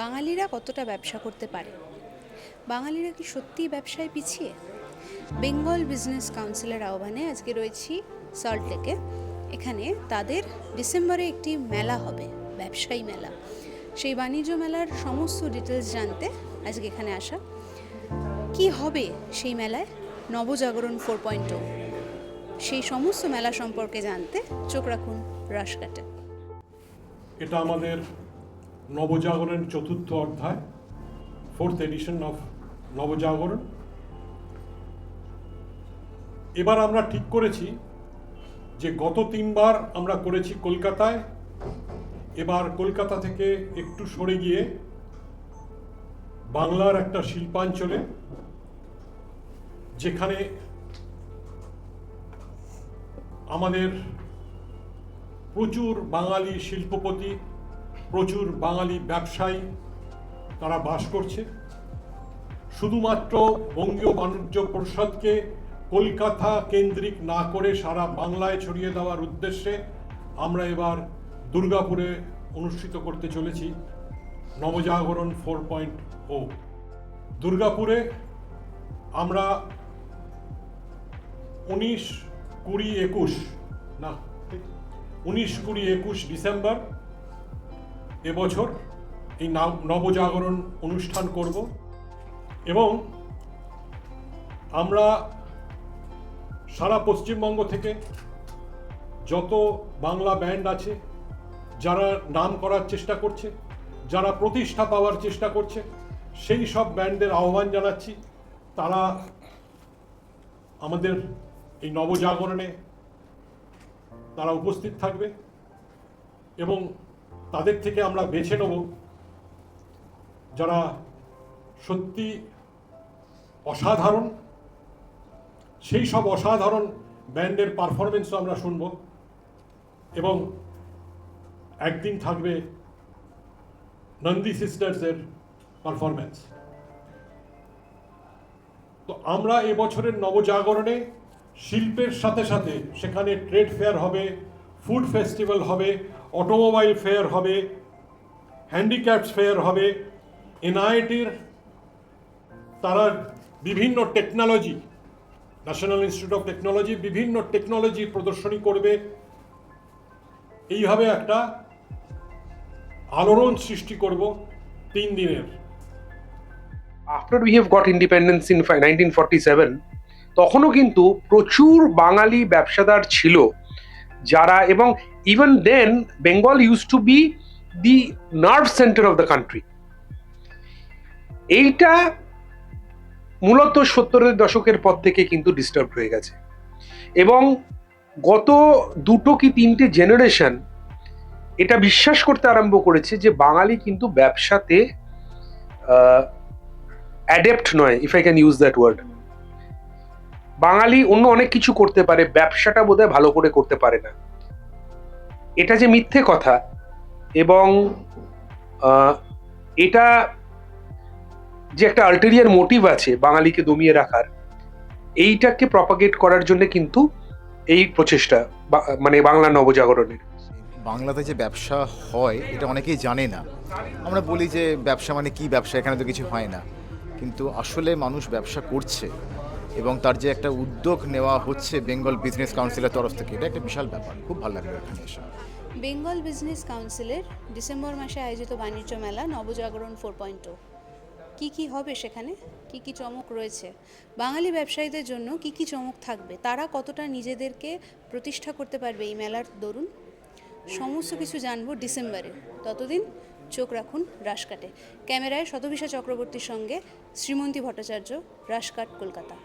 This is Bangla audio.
বাঙালিরা কতটা ব্যবসা করতে পারে? বাঙালিরা কি সত্যিই ব্যবসায় পিছিয়ে? বেঙ্গল বিজনেস কাউন্সিলের আহ্বানে আজকে রয়েছি সল্টলেকে এখানে তাদের ডিসেম্বরে একটি মেলা হবে, ব্যবসায়ী মেলা। সেই বাণিজ্য মেলার সমস্ত ডিটেলস জানতে আজকে এখানে আসা। কি হবে সেই মেলায়? নবজাগরণ ফোর পয়েন্ট সেই সমস্ত মেলা সম্পর্কে জানতে চোখ রাখুন রাশকাটে এটা আমাদের নবজাগরণ চতুর্থ অধ্যায় ফোর্থ এডিশন অফ নবজাগরণ। এবার আমরা ঠিক করেছি যে গত তিনবার আমরা করেছি কলকাতায়। এবার কলকাতা থেকে একটু সরে গিয়ে বাংলার একটা শিল্পাঞ্চলে, যেখানে আমাদের প্রচুর বাঙালি শিল্পপতি প্রচুর বাঙালি ব্যবসায়ী তারা বাস করছে। শুধুমাত্র বঙ্গীয় বাণিজ্য পরিষদকে কলকাতা কেন্দ্রিক না করে সারা বাংলায় ছড়িয়ে দেওয়ার উদ্দেশ্যে আমরা এবার দুর্গাপুরে অনুষ্ঠিত করতে চলেছি। নবজাগরণ ফোর পয়েন্ট ও। দুর্গাপুরে আমরা উনিশ কুড়ি একুশ না, উনিশ কুড়ি একুশ ডিসেম্বর এবছর এই নাব- নবজাগরণ অনুষ্ঠান করব এবং আমরা সারা পশ্চিমবঙ্গ থেকে যত বাংলা ব্যান্ড আছে, যারা নাম করার চেষ্টা করছে, যারা প্রতিষ্ঠা পাওয়ার চেষ্টা করছে, সেই সব ব্যান্ডের আহ্বান জানাচ্ছি। তারা আমাদের এই নবজাগরণে তারা উপস্থিত থাকবে এবং তাদের থেকে আমরা বেছে নেব যারা সত্যি অসাধারণ, সেই সব অসাধারণ ব্যান্ডের পারফরমেন্সও আমরা শুনব এবং একদিন থাকবে নন্দী সিস্টার্সের পারফরমেন্স তো আমরা এবছরের নবজাগরণে শিল্পের সাথে সাথে সেখানে ট্রেড ফেয়ার হবে ফুড ফেস্টিভ্যাল হবে, অটোমোবাইল ফেয়ার হবে, হ্যান্ডিক্যাপস ফেয়ার হবে, এনআইটির তারা বিভিন্ন technology, national institute of technology বিভিন্ন টেকনোলজি প্রদর্শনী করবে। এইভাবে একটা আলোড়ন সৃষ্টি করব তিন দিনের। After we have got independence in nineteen forty seven তখনও কিন্তু প্রচুর বাঙালি ব্যবসাদার ছিল। যারা এবং even then Bengal use to be the nerve centre of the country এইটা মূলত সত্তরের দশকের পর থেকে কিন্তু ডিস্টার্ব হয়ে গেছে। এবং গত দুটো কি তিনটে জেনারেশন এটা বিশ্বাস করতে আরম্ভ করেছে যে বাঙালি কিন্তু ব্যবসাতে অ্যাডেপ্ট নয় if I can use that word Bengali অন্য অনেক কিছু করতে পারে, ব্যবসাটা বোধহয় ভালো করে করতে পারে না। এটা যে মিথ্যে কথা এবং এটা যে একটা আল্টেরিয়ার মোটিভ আছে বাঙালিকে দমিয়ে রাখার, এইটাকে প্রপাগেট করার জন্য কিন্তু এই প্রচেষ্টা মানে বাংলা নবজাগরণের। বাংলাতে যে ব্যবসা হয়, এটা অনেকেই জানে না। আমরা বলি যে ব্যবসা মানে কি, ব্যবসা এখানে তো কিছু হয় না। কিন্তু আসলে মানুষ ব্যবসা করছে। এবং তার যে একটা উদ্যোগ নেওয়া হচ্ছে বেঙ্গল বিজনেস কাউন্সিলের তরফ থেকে, এটা একটা বিশাল ব্যাপার। খুব ভালো লাগল এখানে এসে। বেঙ্গল বিজনেস কাউন্সিলের ডিসেম্বর মাসে আয়োজিত বাণিজ্য মেলা নবজাগরণ ফোর পয়েন্ট টু কী কী হবে সেখানে? কি কি চমক রয়েছে? বাঙালি ব্যবসায়ীদের জন্য কি কি চমক থাকবে? তারা কতটা নিজেদেরকে প্রতিষ্ঠা করতে পারবে এই মেলার দরুন? সমস্ত কিছু জানব ডিসেম্বরে। ততদিন চোখ রাখুন রাশকাটে ক্যামেরায় শতভিষা চক্রবর্তীর সঙ্গে শ্রীমন্তী ভট্টাচার্য রাশকাট কলকাতা।